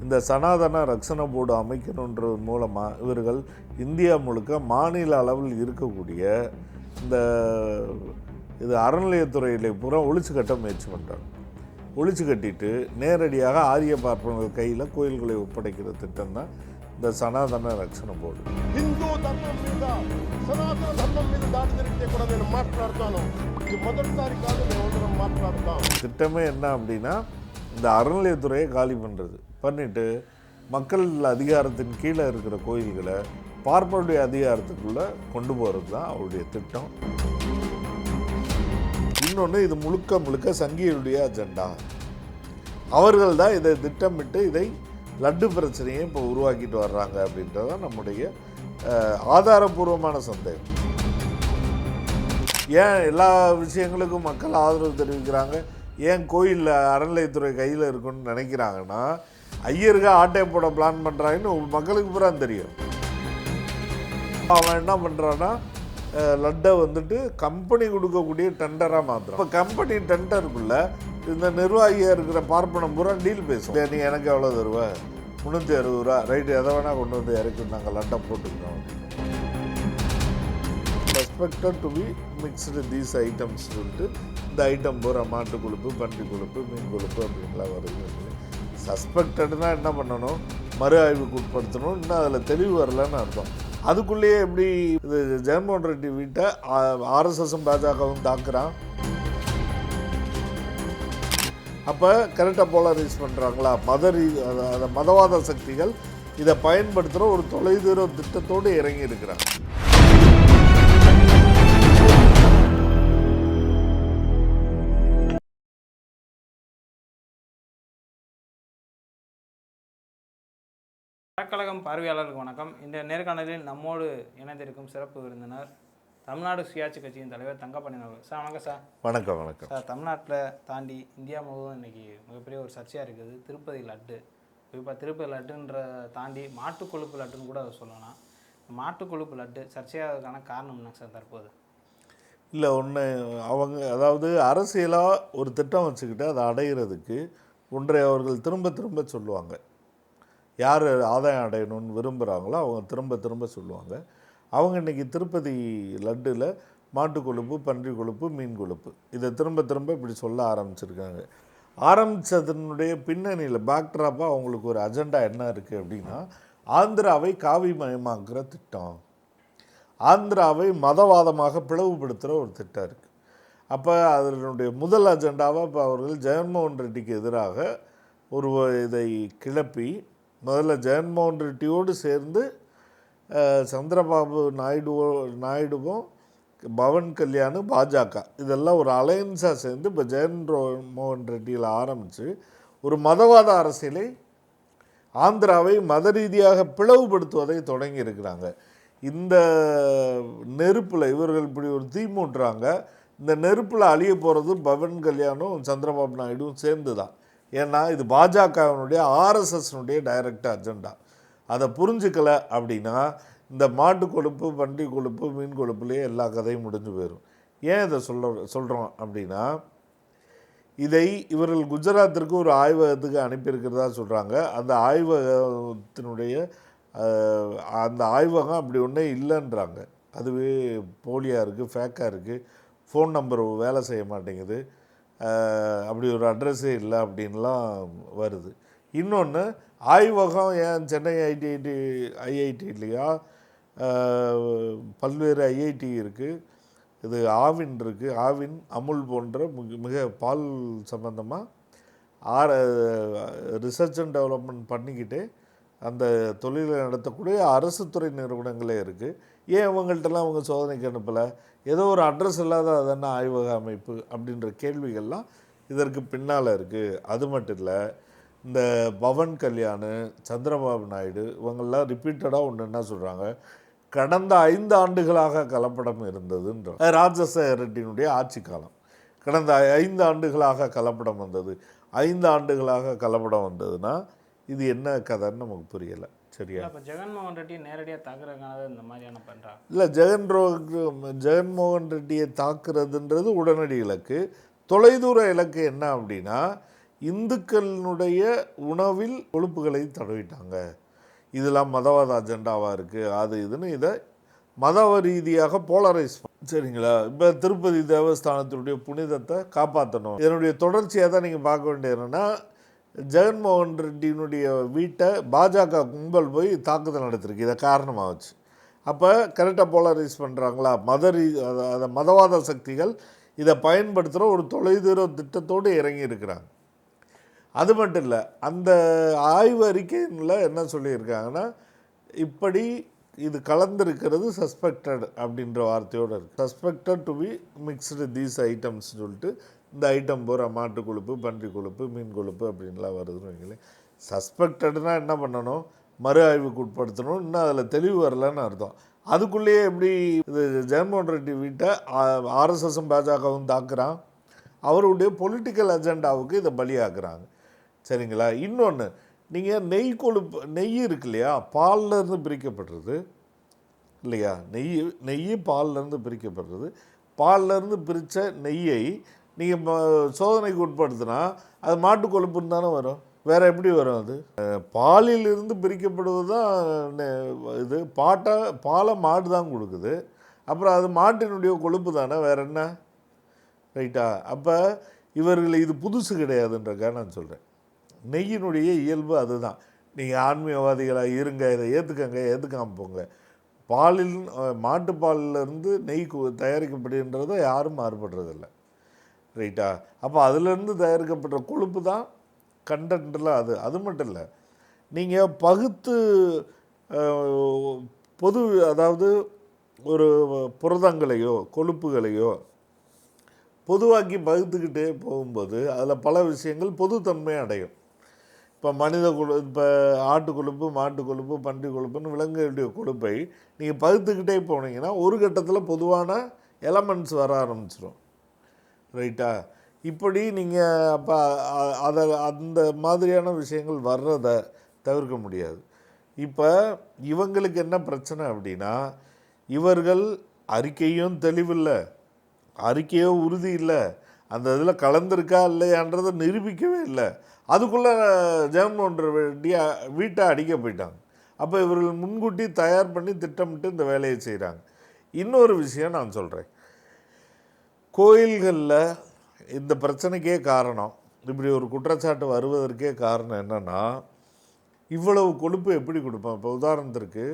இந்த சனாதன ரக்ஷண போர்டு அமைக்கணுன்றது மூலமாக இவர்கள் இந்தியா முழுக்க மாநில அளவில் இருக்கக்கூடிய இந்த இது அறநிலையத்துறையிலே பூரா ஒழிச்சு கட்ட முயற்சி பண்ணுறாங்க ஒழிச்சு கட்டிட்டு நேரடியாக ஆரிய பார்ப்பனர்கள் கையில் கோயில்களை ஒப்படைக்கிற திட்டம் தான் இந்த சனாதன ரக்ஷண போர்டு హిందూ ధర్మం మీద సనాతన ధర్మం మీద దాడి జరిగితే కూడా నేను మాట్లాడతాను ఇది మొదటిసారి కాదు మేమందరం మాట్లాడతాం திட்டமே என்ன அப்படின்னா இந்த அறநிலையத்துறையை காலி பண்ணுறது பண்ணிட்டு மக்கள் அதிகாரத்தின் கீழே இருக்கிற கோயில்களை பார்ப்பனுடைய அதிகாரத்துக்குள்ளே கொண்டு போகிறது தான் அவருடைய திட்டம். இன்னொன்று இது முழுக்க முழுக்க சங்கிகளுடைய அஜெண்டா அவர்கள் தான் இதை திட்டமிட்டு இதை லட்டு பிரச்சனையை இப்போ உருவாக்கிட்டு வர்றாங்க அப்படின்றது தான் நம்முடைய ஆதாரபூர்வமான சந்தேகம். ஏன் எல்லா விஷயங்களுக்கும் மக்கள் ஆதரவு தெரிவிக்கிறாங்க? ஏன் கோயிலில் அறநிலையத்துறை கையில் இருக்குன்னு நினைக்கிறாங்கன்னா ஐயருக்கு ஆட்டை போட பிளான் பண்ணுறாங்கன்னு மக்களுக்கு பூரா தெரியும். அவன் என்ன பண்ணுறான்னா லட்டை வந்துட்டு கம்பெனி கொடுக்கக்கூடிய டெண்டராக மாத்திரம் இப்போ கம்பெனி டெண்டருக்குள்ளே இந்த நிர்வாகியாக இருக்கிற பார்ப்பனம் பூரா டீல் பேசும். நீ எனக்கு எவ்வளோ தருவ? முந்நூற்றி அறுபது ரூபா. ரைட்டு எதை வேணால் கொண்டு வந்து இறக்கி நாங்கள் லட்டை போட்டுக்கிறோம். Expected to be mixed these items சொல்லிட்டு இந்த ஐட்டம் பூரா மாட்டு கொழுப்பு பன்றி கொழுப்பு மீன் கொழுப்பு அப்படின்லாம் வருது. சஸ்பெக்டட்னா என்ன பண்ணணும்? மறு ஆய்வுக்கு உட்படுத்தணும் இன்னும் அதில் தெளிவு வரலன்னு அர்த்தம். அதுக்குள்ளேயே எப்படி இது ஜெகன்மோகன் ரெட்டி வீட்டை ஆர்எஸ்எஸும் பாஜகவும் தாக்குறான்? அப்போ கரெக்டாக போலரைஸ் பண்ணுறாங்களா மத ரீ அத- மதவாத சக்திகள் இதை பயன்படுத்துகிற ஒரு தொலைதூர திட்டத்தோடு இறங்கி இருக்கிறாங்க அறக்கழகம் பார்வையாளருக்கு வணக்கம். இந்த நேர்காணலில் நம்மோடு இணைந்திருக்கும் சிறப்பு விருந்தினர் தமிழ்நாடு சுயாட்சி கட்சியின் தலைவர் தங்கப்பண்ணன் அவர்கள். சார் வணக்கம் சார். வணக்கம் வணக்கம். சார் தமிழ்நாட்டில் தாண்டி இந்தியா முழுவதும் இன்னைக்கு மிகப்பெரிய ஒரு சர்ச்சையாக இருக்குது. திருப்பதி லட்டு. இப்போ திருப்பதி லட்டுன்ற தாண்டி மாட்டுக் கொழுப்பு லட்டுன்னு கூட அதை சொல்லலாம். மாட்டுக் கொழுப்பு லட்டு சர்ச்சையாகிறதுக்கான காரணம் என்ன சார் தற்போது? இல்லை ஒன்று அவங்க அதாவது அரசியலாக ஒரு திட்டம் வச்சுக்கிட்டு அதை அடையிறதுக்கு ஒன்றை அவர்கள் திரும்ப திரும்ப சொல்லுவாங்க. யார் ஆதாயம் அடையணும்னு விரும்புகிறாங்களோ அவங்க திரும்ப திரும்ப சொல்லுவாங்க. அவங்க இன்றைக்கி திருப்பதி லட்டில் மாட்டு கொழுப்பு பன்றி கொழுப்பு மீன் கொழுப்பு. இதை திரும்ப திரும்ப இப்படி சொல்ல ஆரம்பிச்சிருக்காங்க. ஆரம்பித்ததனுடைய பின்னணியில் பேக்ட்ராப்பாக அவங்களுக்கு ஒரு அஜெண்டா என்ன இருக்குது அப்படின்னா ஆந்திராவை காவிமயமாக்குற திட்டம். ஆந்திராவை மதவாதமாக பிளவுபடுத்துகிற ஒரு திட்டம் இருக்குது அப்போ அதனுடைய முதல் அஜெண்டாவாக இப்போ அவர்கள் ஜெகன்மோகன் ரெட்டிக்கு எதிராக ஒரு இதை கிளப்பி முதல்ல ஜெகன்மோகன் ரெட்டியோடு சேர்ந்து சந்திரபாபு நாயுடுவோ நாயுடுவும் பவன் கல்யாணம் பாஜக. இதெல்லாம் ஒரு அலையன்ஸாக சேர்ந்து இப்போ ஜெகன் ரோ- மோகன் ரெட்டியில் ஆரம்பித்து ஒரு மதவாத அரசியலை ஆந்திராவை மத ரீதியாக பிளவுபடுத்துவதை தொடங்கி இருக்கிறாங்க. இந்த நெருப்பில் இவர்கள் இப்படி ஒரு தீ மூட்டுறாங்க. இந்த நெருப்பில் அழிய போகிறது பவன் கல்யாணும் சந்திரபாபு நாயுடுவும் சேர்ந்து தான் ஏன்னா இது பாஜகவினுடைய ஆர்எஸ்எஸ்னுடைய டைரக்ட் அஜெண்டா அதை புரிஞ்சுக்கலை அப்படின்னா இந்த மாட்டு கொழுப்பு பன்றி கொழுப்பு மீன் கொழுப்புலேயே எல்லா கதையும் முடிஞ்சு போயிடும் ஏன் இதை சொல்ல சொல்கிறோம் அப்படின்னா இதை இவர்கள் குஜராத்திற்கு ஒரு ஆய்வகத்துக்கு அனுப்பியிருக்கிறதா சொல்கிறாங்க அந்த ஆய்வகத்தினுடைய அந்த ஆய்வகம் அப்படி ஒன்றே இல்லைன்றாங்க. அதுவே போலியாக இருக்குது ஃபேக்காக இருக்குது ஃபோன் நம்பர் வேலை செய்ய மாட்டேங்குது. அப்படி ஒரு அட்ரஸே இல்லை அப்படின்லாம் வருது. இன்னொன்று ஆய்வகம் ஏன் சென்னை ஐடிஐடி ஐஐடி இல்லையா? பல்வேறு ஐஐடி இருக்குது இது ஆவின் இருக்குது ஆவின் அமுல் போன்ற மிக மிக பால் சம்மந்தமாக ஆர ரிசர்ச் அண்ட் டெவலப்மெண்ட் பண்ணிக்கிட்டே அந்த தொழிலை நடத்தக்கூடிய அரசு துறை நிறுவனங்களே இருக்குது ஏன் இவங்கள்ட்டலாம் அவங்க சோதனைக்கு அனுப்பலை? ஏதோ ஒரு அட்ரஸ் இல்லாத அதென்ன ஆய்வக அமைப்பு அப்படின்ற கேள்விகள்லாம் இதற்கு பின்னால் இருக்குது அது மட்டும் இல்லை இந்த பவன் கல்யாண் சந்திரபாபு நாயுடு இவங்கெல்லாம் ரிப்பீட்டடாக ஒன்று என்ன சொல்கிறாங்க கடந்த ஐந்து ஆண்டுகளாக கலப்படம் இருந்ததுன்ற ராஜச ரெட்டியினுடைய ஆட்சி காலம். கடந்த ஐந்து ஆண்டுகளாக கலப்படம் வந்தது. ஐந்து ஆண்டுகளாக கலப்படம் வந்ததுன்னா இது என்ன கதைன்னு நமக்கு புரியலை. சரியா? அப்போ ஜெகன்மோகன் ரெட்டி நேரடியாக தாக்குறதுக்கான இந்த மாதிரியான பண்ணுறாங்க இல்லை ஜெகன் ரோ ஜெகன்மோகன் ரெட்டியை தாக்குறதுன்றது உடனடி இலக்கு. தொலைதூர இலக்கு என்ன அப்படின்னா இந்துக்களினுடைய உணவில் கொழுப்புகளை தடவிட்டாங்க. இதெல்லாம் மதவாத அஜெண்டாவாக இருக்குது அது இதுன்னு இதை மதவ ரீதியாக போலரைஸ் சரிங்களா? இப்போ திருப்பதி தேவஸ்தானத்தினுடைய புனிதத்தை காப்பாற்றணும் இதனுடைய தொடர்ச்சியாக தான் நீங்கள் பார்க்க வேண்டியது என்னென்னா ஜெகன்மோகன் ரெட்டியினுடைய வீட்டை பாஜக கும்பல் போய் தாக்குதல் நடத்திருக்கு. இதை காரணமாக வச்சு. அப்போ கரெக்டாக போலரைஸ் பண்ணுறாங்களா மத ரீ அத- மதவாத சக்திகள் இதை பயன்படுத்துகிற ஒரு தொலைதூர திட்டத்தோடு இறங்கி இருக்கிறாங்க. அது மட்டும் இல்லை அந்த ஆய்வு அறிக்கையில் என்ன சொல்லியிருக்காங்கன்னா இப்படி இது கலந்துருக்கிறது சஸ்பெக்டட் அப்படின்ற வார்த்தையோடு இருக்குது suspected to be mixed these items சொல்லிட்டு இந்த ஐட்டம் பூரா மாட்டு கொழுப்பு பன்றி கொழுப்பு மீன் கொழுப்பு அப்படின்லாம் வருதுன்னு வைங்களேன். சஸ்பெக்டட்னா என்ன பண்ணணும்? மறு ஆய்வுக்கு உட்படுத்தணும். இன்னும் அதில் தெளிவு வரலன்னு அர்த்தம். அதுக்குள்ளேயே எப்படி இது ஜெகன்மோகன் ரெட்டி வீட்டை ஆர்எஸ்எஸும் பாஜகவும் தாக்குறான். அவருடைய பொலிட்டிக்கல் அஜெண்டாவுக்கு இதை பலியாக்குறாங்க. சரிங்களா? இன்னொன்று நீங்கள் நெய் கொழுப்பு நெய் இருக்கு இல்லையா? பால்லேருந்து பிரிக்கப்படுறது இல்லையா? நெய் நெய் பால்லேருந்து பிரிக்கப்படுறது பால்லேருந்து பிரித்த நெய்யை நீங்கள் சோதனைக்கு உட்படுத்தினா அது மாட்டு கொழுப்புன்னு தானே வரும். வேறு எப்படி வரும் அது? பாலிலிருந்து பிரிக்கப்படுவது தான் இது பாட்டை பாலை மாடு தான் கொடுக்குது. அப்புறம் அது மாட்டினுடைய கொழுப்பு தானே வேற என்ன? ரைட்டா? அப்போ இவர்கள் இது புதுசு கிடையாதுன்றக்காக நான் சொல்கிறேன் நெய்யினுடைய இயல்பு அதுதான். நீங்கள் ஆன்மீகவாதிகளாக இருங்க இதை ஏற்றுக்கங்க ஏற்றுக்காம போங்க. பாலில் அஹ், மாட்டுப்பாலிலிருந்து நெய் தயாரிக்கப்படுகின்றதை யாரும் மாறுபடுறதில்ல. ரைட்டா? அப்போ அதிலேருந்து தயாரிக்கப்பட்ட கொழுப்பு தான் கண்டென்ட்டில் அது. அது மட்டும் இல்லை. நீங்கள் பகுத்து பொது அதாவது ஒரு புரதங்களையோ கொழுப்புகளையோ பொதுவாக்கி பகுத்துக்கிட்டே போகும்போது அதில் பல விஷயங்கள் பொதுத்தன்மை அடையும். இப்போ மனித கொழு இப்போ ஆட்டு கொழுப்பு மாட்டு கொழுப்பு பன்றி கொழுப்புன்னு விலங்குகளுடைய கொழுப்பை நீங்கள் பகுத்துக்கிட்டே போனீங்கன்னா ஒரு கட்டத்தில் பொதுவான எலமெண்ட்ஸ் வர ஆரம்பிச்சிடும் ரைட்டா? இப்படி நீங்கள் அப்போ அதை அந்த மாதிரியான விஷயங்கள் வர்றதை தவிர்க்க முடியாது. இப்போ இவங்களுக்கு என்ன பிரச்சனை அப்படின்னா இவர்கள் அறிக்கையும் தெளிவில்லை. அறிக்கையோ உறுதி இல்லை. அந்த இதில் கலந்துருக்கா இல்லையான்றதை நிரூபிக்கவே இல்லை. அதுக்குள்ளே ஜெகன்மோகன் ரெட்டி வீட்டை அடிக்க போயிட்டாங்க. அப்போ இவர்கள் முன்கூட்டி தயார் பண்ணி திட்டமிட்டு இந்த வேலையை செய்கிறாங்க இன்னொரு விஷயம் நான் சொல்கிறேன் கோயில்களில் இந்த பிரச்சனைக்கே காரணம். இப்படி ஒரு குற்றச்சாட்டு வருவதற்கே காரணம் என்னென்னா இவ்வளவு கொழுப்பு எப்படி கொடுப்போம்? இப்போ உதாரணத்திற்கு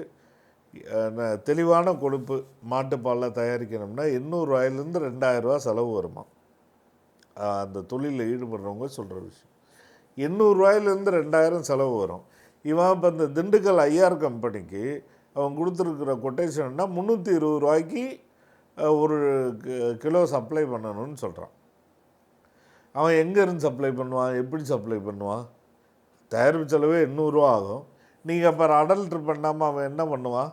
தெளிவான கொழுப்பு மாட்டுப்பாலில் தயாரிக்கணும்னா எண்ணூறுரூவாயிலேருந்து ரெண்டாயிரரூவா செலவு வருமா? அந்த தொழிலில் ஈடுபடுறவங்க சொல்கிற விஷயம். எண்ணூறுரூவாயிலேருந்து ரெண்டாயிரம் செலவு வரும். இவன் இப்போ இந்த திண்டுக்கல் ஐஆர் கம்பெனிக்கு அவன் கொடுத்துருக்குற கொட்டேஷன்னா முந்நூற்றி இருபது ரூபாய்க்கு ஒரு கிலோ சப்ளை பண்ணணும்னு சொல்கிறான் அவன் எங்கே இருந்து சப்ளை பண்ணுவான்? எப்படி சப்ளை பண்ணுவான்? தயாரிப்பு செலவே எண்ணூறுரூவா ஆகும். நீங்கள் அப்போ அடல்ட்ரு பண்ணாமல் அவன் என்ன பண்ணுவான்?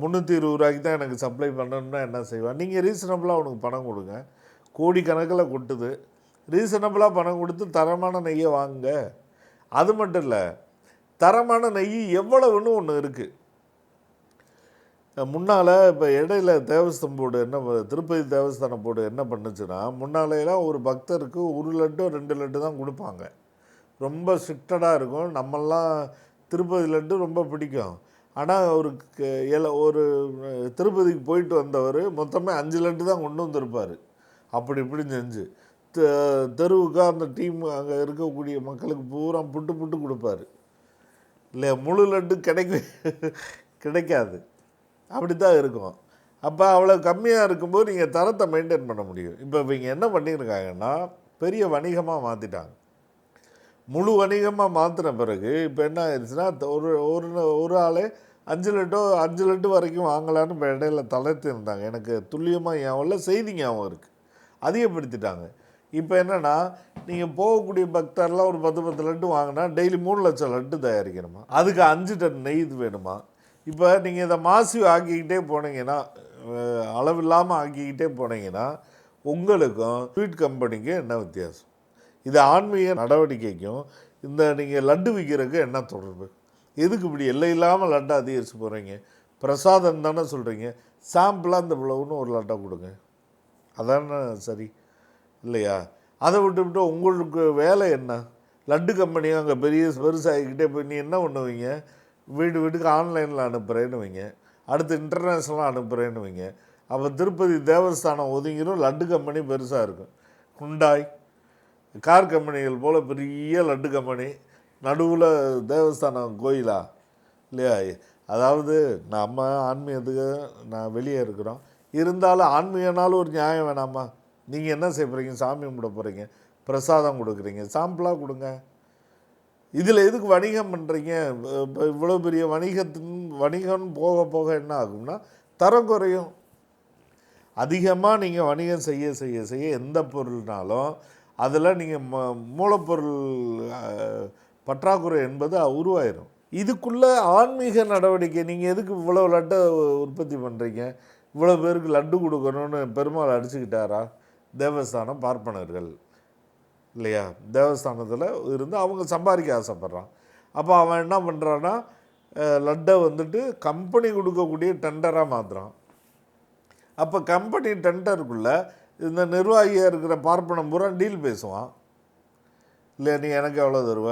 முந்நூற்றி இருபது ரூபாய்க்கு தான் எனக்கு சப்ளை பண்ணணும்னா என்ன செய்வான்? நீங்கள் ரீசனபிளாக அவனுக்கு பணம் கொடுங்க. கோடிக்கணக்கில் கொட்டுது. ரீசனபிளாக பணம் கொடுத்து தரமான நெய்யை வாங்குங்க. அது மட்டும் இல்லை தரமான நெய் எவ்வளவுன்னு ஒன்று இருக்குது முன்னால் இப்போ இடையில தேவஸ்தம் போர்டு என்ன திருப்பதி தேவஸ்தான போர்டு என்ன பண்ணுச்சுன்னா முன்னாலையெல்லாம் ஒரு பக்தருக்கு ஒரு லட்டு ரெண்டு லட்டு தான் கொடுப்பாங்க. ரொம்ப ஸ்ட்ரிக்டடாக இருக்கும். நம்மெல்லாம் திருப்பதி லட்டு ரொம்ப பிடிக்கும். ஆனால் ஒரு க- ஒரு திருப்பதிக்கு போயிட்டு வந்தவர் மொத்தமே அஞ்சு லட்டு தான் கொண்டு வந்திருப்பார். அப்படி இப்படி செஞ்சு. தெ- தெருவுக்கு அந்த டீம் அங்கே இருக்கக்கூடிய மக்களுக்கு பூரா புட்டு புட்டு கொடுப்பாரு. இல்லை முழு லட்டு கிடைக்க கிடைக்காது. அப்படி தான் இருக்கும். அப்போ அவ்வளோ கம்மியாக இருக்கும்போது நீங்கள் தரத்தை மெயின்டைன் பண்ண முடியும். இப்போ இவங்க என்ன பண்ணியிருக்காங்கன்னா பெரிய வணிகமாக மாற்றிட்டாங்க முழு வணிகமாக மாற்றின பிறகு இப்போ என்ன ஆயிடுச்சுன்னா ஒரு ஒரு ஒரு ஆளே அஞ்சு லட்டோ அஞ்சு லட்டு வரைக்கும் வாங்கலான்னு இப்போ இடையில தளர்த்திருந்தாங்க எனக்கு துல்லியமாக ஞாபகம் இல்லை செய்தி ஞாபகம் இருக்குது அதிகப்படுத்திட்டாங்க. இப்போ என்னென்னா நீங்கள் போகக்கூடிய பக்தர்லாம் ஒரு பத்து பத்து லட்டு வாங்கினா டெய்லி மூணு லட்சம் லட்டு தயாரிக்கணுமா? அதுக்கு அஞ்சு டன் நெய் இது வேணுமா? இப்போ நீங்கள் இதை மாசி ஆக்கிக்கிட்டே போனீங்கன்னா அளவில்லாமல் ஆக்கிக்கிட்டே போனீங்கன்னா உங்களுக்கும் ஸ்வீட் கம்பெனிக்கும் என்ன வித்தியாசம்? இது ஆன்மீக நடவடிக்கைக்கும் இந்த நீங்கள் லட்டு விற்கிறதுக்கு என்ன தொடர்பு? எதுக்கு இப்படி எல்லை இல்லாமல் லட்டை அதிகரித்து போகிறீங்க பிரசாதம் தானே சொல்கிறீங்க சாம்பிளாக இந்த பிளவுன்னு ஒரு லட்டை கொடுங்க. அதானே சரி? இல்லையா? அதை விட்டுவிட்டு உங்களுக்கு வேலை என்ன? லட்டு கம்பெனி அங்கே பெரிய பெருசாகிக்கிட்டே போய் நீ என்ன பண்ணுவீங்க? வீடு வீட்டுக்கு ஆன்லைனில் அனுப்புகிறேன்னு வைங்க. அடுத்து இன்டர்நேஷ்னலாக அனுப்புகிறேன்னு வைங்க. அப்போ திருப்பதி தேவஸ்தானம் ஒதுங்கிரும். லட்டு கம்பெனி பெருசாக இருக்கும். குண்டாய் கார் கம்பெனிகள் போல் பெரிய லட்டு கம்பெனி நடுவில் தேவஸ்தானம் கோயிலா? இல்லையா? அதாவது நம்ம ஆன்மீகத்துக்கு நான் வெளியே இருக்கிறோம். இருந்தாலும் ஆன்மீகனாலும் ஒரு நியாயம் வேணாமா? நீங்கள் என்ன செய்ய போகிறீங்க சாமி கும்பிட போகிறீங்க பிரசாதம் கொடுக்குறீங்க. சாம்பிளாக கொடுங்க. இதில் எதுக்கு வணிகம் பண்ணுறீங்க இப்போ இவ்வளோ பெரிய வணிகத்தின் வணிகம் போக போக என்ன ஆகும்னா தரம் குறையும். அதிகமாக நீங்கள் வணிகம் செய்ய செய்ய செய்ய எந்த பொருள்னாலும் அதில் நீங்கள் ம மூலப்பொருள் பற்றாக்குறை என்பது உருவாயிரும். இதுக்குள்ளே ஆன்மீக நடவடிக்கை நீங்கள் எதுக்கு இவ்வளோ லட்டை உற்பத்தி பண்ணுறீங்க இவ்வளோ பேருக்கு லட்டு கொடுக்கணும்னு பெருமாள் அடிச்சுக்கிட்டாரா? தேவஸ்தானம் பார்ப்பனர்கள். இல்லையா? தேவஸ்தானத்தில் இருந்து அவங்க சம்பாதிக்க ஆசைப்பட்றான். அப்போ அவன் என்ன பண்ணுறான்னா லட்டை வந்துட்டு கம்பெனி கொடுக்கக்கூடிய டெண்டராக மாற்றுறான் அப்போ கம்பெனி டெண்டருக்குள்ளே இந்த நிர்வாகியாக இருக்கிற பார்ப்பனம் பூரா டீல் பேசுவான். இல்லை நீ எனக்கு எவ்வளோ தருவ?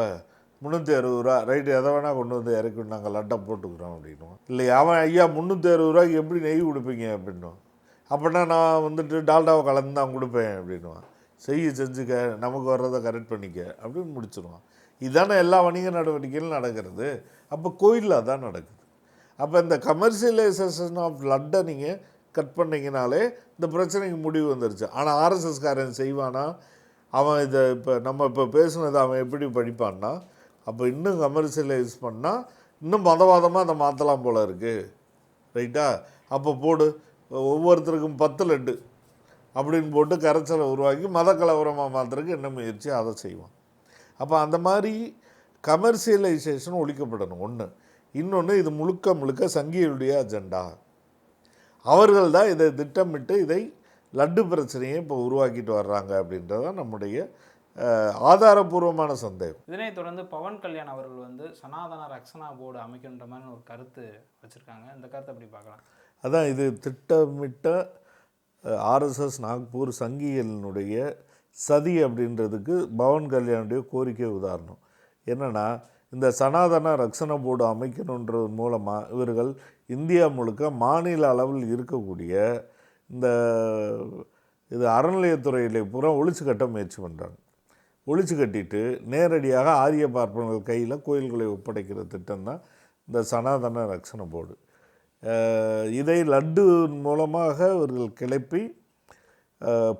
முந்நூற்றி அறுபது ரூபா. ரைட்டு எதை வேணால் கொண்டு வந்து இறக்கி நாங்கள் லட்டை போட்டுக்கிறோம் அப்படின்னுவான். இல்லை அவன் ஐயா முந்நூற்றி அறுபது ரூபாய்க்கு எப்படி நெய் கொடுப்பீங்க? அப்படின்னுவான். அப்படின்னா நான் வந்துட்டு டால்டாவை கலந்து தான் கொடுப்பேன் அப்படின்னுவான். செய்ய செஞ்சுக்க நமக்கு வர்றதை கரெக்ட் பண்ணிக்க அப்படின்னு முடிச்சிருவான் இதானே எல்லா வணிக நடவடிக்கைகளும் நடக்கிறது. அப்போ கோயிலில் அதான் நடக்குது. அப்போ இந்த கமர்ஷியலைசேஷன் ஆஃப் லட்டை நீங்கள் கட் பண்ணீங்கனாலே இந்த பிரச்சனைக்கு முடிவு வந்துருச்சு. ஆனால் ஆர்எஸ்எஸ்காரன் செய்வானா? அவன் இதை இப்போ நம்ம இப்போ பேசுனதை அவன் எப்படி படிப்பான்னா அப்போ இன்னும் கமர்ஷியலைஸ் பண்ணால் இன்னும் மதவாதமாக அதை மாற்றலாம் போல இருக்குது ரைட்டா அப்போ போடு. ஒவ்வொருத்தருக்கும் பத்து லட்டு. அப்படின்னு போட்டு கரைச்சலை உருவாக்கி மத கலவரமாக மாற்றுறதுக்கு என்ன முயற்சி? அதை செய்வான் அப்போ அந்த மாதிரி கமர்ஷியலைசேஷன் ஒழிக்கப்படணும். ஒன்று இன்னொன்று இது முழுக்க முழுக்க சங்கிகளுடைய அஜெண்டா அவர்கள் தான் இதை திட்டமிட்டு இதை லட்டு பிரச்சனையை இப்போ உருவாக்கிட்டு வர்றாங்க அப்படின்றது தான் நம்முடைய ஆதாரபூர்வமான சந்தேகம். இதனைத் தொடர்ந்து பவன் கல்யாண் அவர்கள் வந்து சனாதன ரக்ஷனா போர்டு அமைக்கின்ற மாதிரி ஒரு கருத்து வச்சுருக்காங்க. இந்த கருத்தை எப்படி பார்க்கலாம்? அதான் இது திட்டமிட்ட ஆர்எஸ்எஸ் நாக்பூர் சங்கிகளினுடைய சதி அப்படின்றதுக்கு பவன் கல்யாணுடைய கோரிக்கை உதாரணம். என்னென்னா இந்த சனாதன ரக்ஷண போர்டு அமைக்கணுன்றது மூலமாக இவர்கள் இந்தியா முழுக்க மாநில அளவில் இருக்கக்கூடிய இந்த இது அறநிலையத்துறையிலே பூரா ஒழிச்சு கட்ட முயற்சி பண்ணுறாங்க ஒழிச்சு கட்டிட்டு நேரடியாக ஆரிய பார்ப்பனர்கள் கையில் கோயில்களை ஒப்படைக்கிற திட்டம் தான் இந்த சனாதன ரக்ஷண போர்டு. இதை லட்டு மூலமாக இவர்கள் கிளப்பி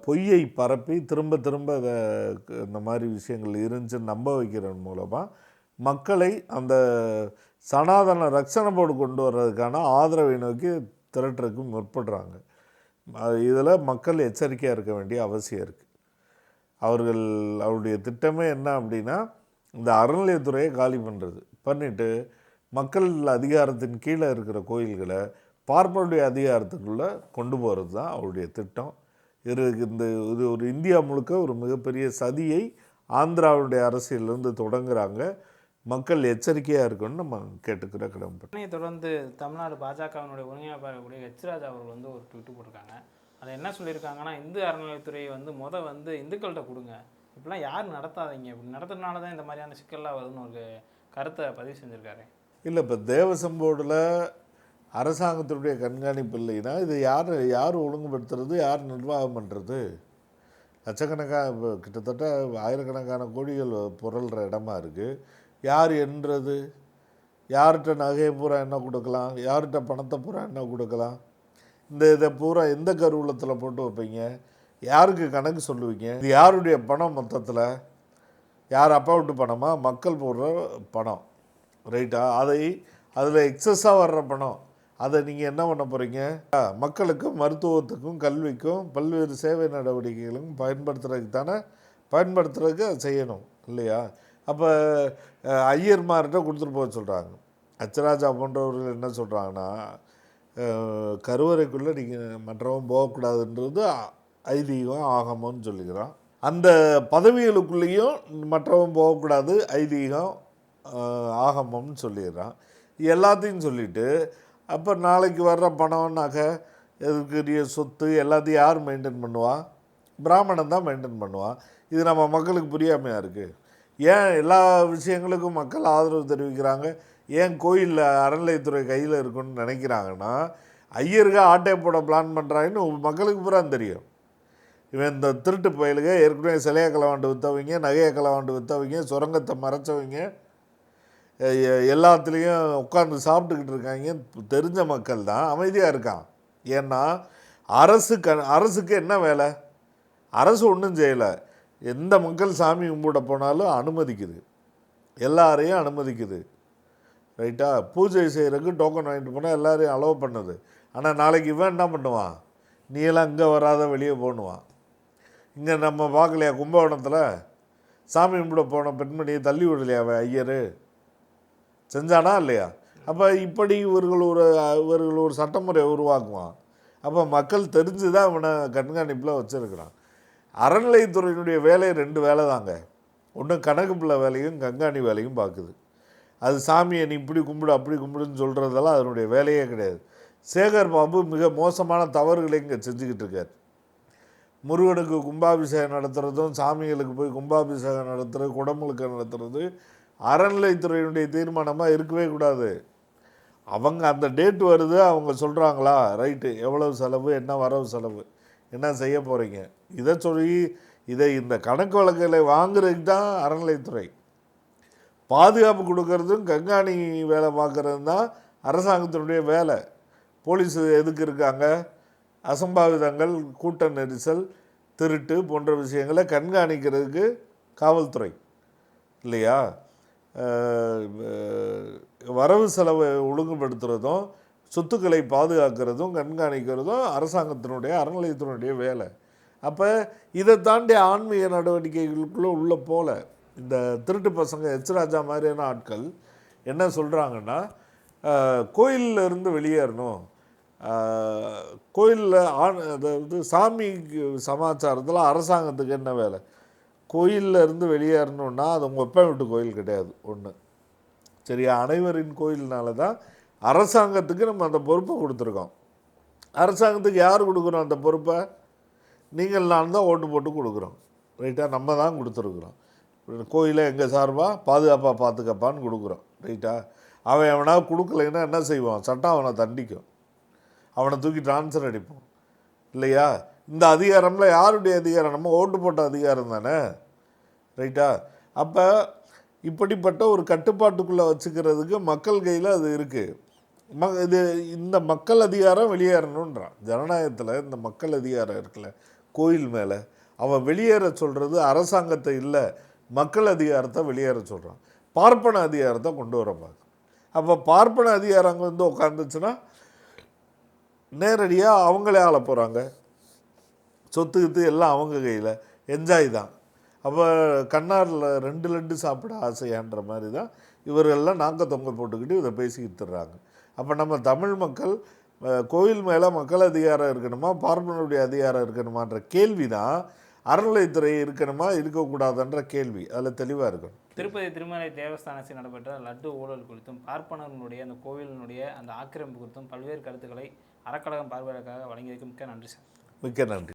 பொய்யை பரப்பி திரும்ப திரும்ப அதை இந்த மாதிரி விஷயங்கள் இருந்துச்சு நம்ப வைக்கிறதன் மூலமாக மக்களை அந்த சனாதன ரக்ஷண போர்டு கொண்டு வர்றதுக்கான ஆதரவை நோக்கி திரட்டுறதுக்கு முற்படுறாங்க. இதில் மக்கள் எச்சரிக்கையாக இருக்க வேண்டிய அவசியம் இருக்குது அவர்கள் அவருடைய திட்டமே என்ன அப்படின்னா இந்த அறநிலையத்துறையை காலி பண்ணுறது பண்ணிவிட்டு மக்கள் அதிகாரத்தின் கீழே இருக்கிற கோயில்களை பார்ப்பனுடைய அதிகாரத்துக்குள்ளே கொண்டு போகிறது தான் அவருடைய திட்டம். இது இந்த இது ஒரு இந்தியா முழுக்க ஒரு மிகப்பெரிய சதியை ஆந்திராவுடைய அரசியலிருந்து தொடங்குகிறாங்க மக்கள் எச்சரிக்கையாக இருக்கணும்னு நம்ம கேட்டுக்கிற கடமைப்பட்டோம் தொடர்ந்து தமிழ்நாடு பாஜகவினுடைய ஒருங்கிணைப்பாளர்களுடைய ஹெச் ராஜா அவர்கள் வந்து ஒரு ட்விட்டு போட்டிருக்காங்க. அதை என்ன சொல்லியிருக்காங்கன்னா இந்து அறநிலையத்துறையை வந்து முத வந்து இந்துக்கள்கிட்ட கொடுங்க. இப்படிலாம் யார் நடத்தாதீங்க. இப்படி நடத்துறதுனால தான் இந்த மாதிரியான சிக்கல்லாம் வருதுன்னு ஒரு கருத்தை பதிவு செஞ்சுருக்காரு. இல்லை இப்போ தேவசம் போர்டில் அரசாங்கத்தினுடைய கண்காணிப்பு இல்லைன்னா இது யார் யார் ஒழுங்குபடுத்துறது யார் நிர்வாகம் பண்ணுறது லட்சக்கணக்கான இப்போ கிட்டத்தட்ட ஆயிரக்கணக்கான கோடிகள் புரள்கிற இடமா இருக்குது யார் என்றது? யார்கிட்ட நகையை பூரா என்ன கொடுக்கலாம்? யார்கிட்ட பணத்தை பூரா என்ன கொடுக்கலாம்? இந்த இதை பூரா எந்த கருவூலத்தில் போட்டு வைப்பீங்க? யாருக்கு கணக்கு சொல்லுவீங்க? இது யாருடைய பணம் மொத்தத்தில்? யார் அப்பா விட்டு பணமாக மக்கள் போடுற பணம். ரைட்டா? அதை அதில் எக்ஸஸாக வர்ற பணம். அதை நீங்கள் என்ன பண்ண போகிறீங்க மக்களுக்கும் மருத்துவத்துக்கும் கல்விக்கும் பல்வேறு சேவை நடவடிக்கைகளுக்கும் பயன்படுத்துறதுக்கு தானே பயன்படுத்துறதுக்கு அதை செய்யணும் இல்லையா? அப்போ ஐயர்மார்கிட்ட கொடுத்துட்டு போக சொல்கிறாங்க அச்சராஜா போன்றவர்கள் என்ன சொல்கிறாங்கன்னா கருவறைக்குள்ளே நீங்கள் மற்றவன் போகக்கூடாதுன்றது ஐதீகம் ஆகமோன்னு சொல்லிக்கிறான். அந்த பதவிகளுக்குள்ளேயும் மற்றவன் போகக்கூடாது ஐதீகம் ஆகமம்னு சொல்லிடுறான். எல்லாத்தையும் சொல்லிவிட்டு அப்போ நாளைக்கு வர்ற பணம் நகை எதுக்குரிய சொத்து எல்லாத்தையும் யார் மெயின்டைன் பண்ணுவா? பிராமணன் தான் மெயின்டைன் பண்ணுவான் இது நம்ம மக்களுக்கு புரியாமையாக இருக்குது ஏன் எல்லா விஷயங்களுக்கும் மக்கள் ஆதரவு தெரிவிக்கிறாங்க? ஏன் கோயிலில் அறநிலையத்துறை கையில் இருக்குன்னு நினைக்கிறாங்கன்னா ஐயருக்கு ஆட்டை போட பிளான் பண்ணுறாங்கன்னு மக்களுக்கு பூரா தெரியும். இவன் இந்த திருட்டு பயலுக ஏற்கனவே சிலையை களவாண்டு விற்றவங்க நகையை களவாண்டு விற்றவங்க சுரங்கத்தை மறைச்சவங்க எல்லாத்துலேயும் உட்காந்து சாப்பிட்டுக்கிட்டு இருக்காங்க. தெரிஞ்ச மக்கள் தான் அமைதியாக இருக்கான். ஏன்னா அரசு க அரசுக்கு என்ன வேலை? அரசு ஒன்றும் செய்யலை. எந்த மக்கள் சாமி கும்பிட போனாலும் அனுமதிக்குது. எல்லாரையும் அனுமதிக்குது. ரைட்டா? பூஜை செய்கிறதுக்கு டோக்கன் வாங்கிட்டு போனால் எல்லாரையும் அலோவ் பண்ணுது. ஆனால் நாளைக்கு இவன் என்ன பண்ணுவான்? நீ எல்லாம் இங்கே வராத வெளியே போணுவான் இங்கே நம்ம பார்க்கலையா கும்பகோணத்தில்? சாமி கும்பிட போன பெண்மணியை தள்ளி விடலையா அவன் ஐயர்? செஞ்சானா இல்லையா? அப்போ இப்படி இவர்கள் ஒரு இவர்கள் ஒரு சட்டமுறை உருவாக்குவான். அப்போ மக்கள் தெரிஞ்சு தான் அவனை கண்காணிப்பில் வச்சுருக்கிறான். அறநிலையத்துறையினுடைய வேலை ரெண்டு வேலை தாங்க. ஒன்று கணக்கு பிள்ளை வேலையும் கண்காணி வேலையும் பார்க்குது அது சாமியை நீ இப்படி கும்பிடு அப்படி கும்பிடுன்னு சொல்கிறதெல்லாம் அதனுடைய வேலையே கிடையாது. சேகர் பாபு மிக மோசமான தவறுகளை இங்கே செஞ்சுக்கிட்டு இருக்கார். முருகனுக்கு கும்பாபிஷேகம் நடத்துகிறதும் சாமிகளுக்கு போய் கும்பாபிஷேகம் நடத்துகிறது குடமுழுக்க நடத்துறது அறநிலைத்துறையினுடைய தீர்மானமாக இருக்கவே கூடாது. அவங்க அந்த டேட் வருது அவங்க சொல்கிறாங்களா ரைட்டு எவ்வளவு செலவு என்ன வரவு செலவு என்ன செய்ய போகிறீங்க இதை சொல்லி இதை இந்த கணக்கு வழக்குகளை வாங்குறதுக்கு தான் அறநிலைத்துறை பாதுகாப்பு கொடுக்கறதும் கண்காணி வேலை பார்க்குறதும் தான் அரசாங்கத்தினுடைய வேலை. போலீஸ் எதுக்கு இருக்காங்க? அசம்பாவிதங்கள் கூட்ட நெரிசல் திருட்டு போன்ற விஷயங்களை கண்காணிக்கிறதுக்கு காவல்துறை. இல்லையா? வரவு செலவை ஒழுங்குபடுத்துறதும் சொத்துக்களை பாதுகாக்கிறதும் கண்காணிக்கிறதும் அரசாங்கத்தினுடைய அறநிலையத்தினுடைய வேலை. அப்போ இதை தாண்டி ஆன்மீக நடவடிக்கைகளுக்குள்ளே உள்ள போல இந்த திருட்டு பசங்க எச் ராஜா மாதிரியான ஆட்கள் என்ன சொல்கிறாங்கன்னா கோயிலில் இருந்து வெளியேறணும். கோயிலில் ஆண் அதாவது சாமி சமாச்சாரத்தில் அரசாங்கத்துக்கு என்ன வேலை? கோயிலில் இருந்து வெளியேறணுன்னா அது உங்கள் ஒப்ப வீட்டு கோயில் கிடையாது ஒன்று சரியா அனைவரின் கோயில்னால தான் அரசாங்கத்துக்கு நம்ம அந்த பொறுப்பை கொடுத்துருக்கோம். அரசாங்கத்துக்கு யார் கொடுக்குறோம் அந்த பொறுப்பை? நீங்கள் நான் தான் ஓட்டு போட்டு கொடுக்குறோம். ரைட்டாக நம்ம தான் கொடுத்துருக்குறோம். கோயிலை எங்கள் சார்பாக பாதுகாப்பாக பார்த்துக்கப்பான்னு கொடுக்குறோம். ரைட்டா? அவன் எவனா கொடுக்கலைன்னா என்ன செய்வான்? சட்டம் அவனை தண்டிக்கும். அவனை தூக்கி ட்ரான்ஸ்ஃபர் அடிப்போம். இல்லையா? இந்த அதிகாரம்ல யாருடைய அதிகாரம்? நம்ம ஓட்டு போட்ட அதிகாரம் தானே? ரைட்டா அப்போ இப்படிப்பட்ட ஒரு கட்டுப்பாட்டுக்குள்ளே வச்சுக்கிறதுக்கு மக்கள் கையில் அது இருக்குது ம இது இந்த மக்கள் அதிகாரம் வெளியேறணுன்றான் ஜனநாயகத்தில் இந்த மக்கள் அதிகாரம் இருக்குல்ல கோயில் மேலே. அவன் வெளியேற சொல்கிறது அரசாங்கத்தை இல்லை மக்கள் அதிகாரத்தை வெளியேற சொல்கிறான் பார்ப்பன அதிகாரத்தை கொண்டு வர பார்க்க அப்போ பார்ப்பன அதிகாரம் வந்து உட்காந்துச்சுன்னா நேரடியாக அவங்களே ஆள போகிறாங்க சொத்து கித்து எல்லாம் அவங்க கையில். என்ஜாய் தான். அப்போ கண்ணாரில் ரெண்டு லட்டு சாப்பிட ஆசையான்ற மாதிரி தான் இவர்கள்லாம் நாக்க தொங்க போட்டுக்கிட்டு இதை பேசிக்கிட்டு தர்றாங்க அப்போ நம்ம தமிழ் மக்கள் கோயில் மேலே மக்கள் அதிகாரம் இருக்கணுமா பார்ப்பனுடைய அதிகாரம் இருக்கணுமான்ற கேள்வி தான் அறநிலைத்துறை இருக்கணுமா இருக்கக்கூடாதுன்ற கேள்வி. அதில் தெளிவாக இருக்கணும். திருப்பதி திருமலை தேவஸ்தானத்தில் நடைபெற்ற லட்டு ஊழல் குறித்தும் பார்ப்பனர்களுடைய அந்த கோவிலினுடைய அந்த ஆக்கிரமிப்பு குறித்தும் பல்வேறு கருத்துக்களை அறக்கழகம் பார்வையாளருக்காக வழங்கியதற்கு மிக்க நன்றி சார். மிக்க நன்றி.